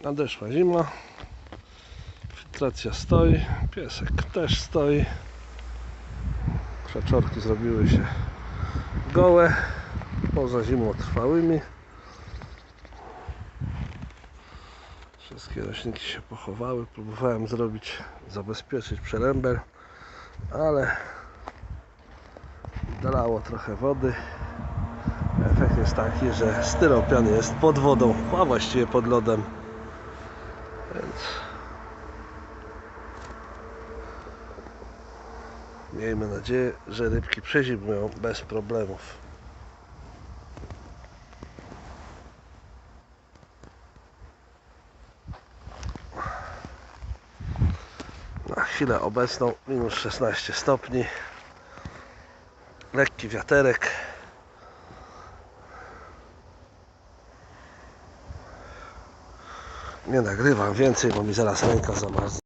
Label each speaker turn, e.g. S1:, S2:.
S1: Nadeszła zima. Filtracja stoi. Piesek też stoi. Krzaczorki zrobiły się gołe. Poza zimą trwałymi. Wszystkie roślinki się pochowały. Próbowałem zrobić, zabezpieczyć przerębel, ale dalało trochę wody. Efekt jest taki, że styropian jest pod wodą, a właściwie pod lodem. Więc miejmy nadzieję, że rybki przezimują bez problemów. Na chwilę obecną minus 16 stopni. Lekki wiaterek. Nie nagrywam więcej, bo mi zaraz ręka zamarznie.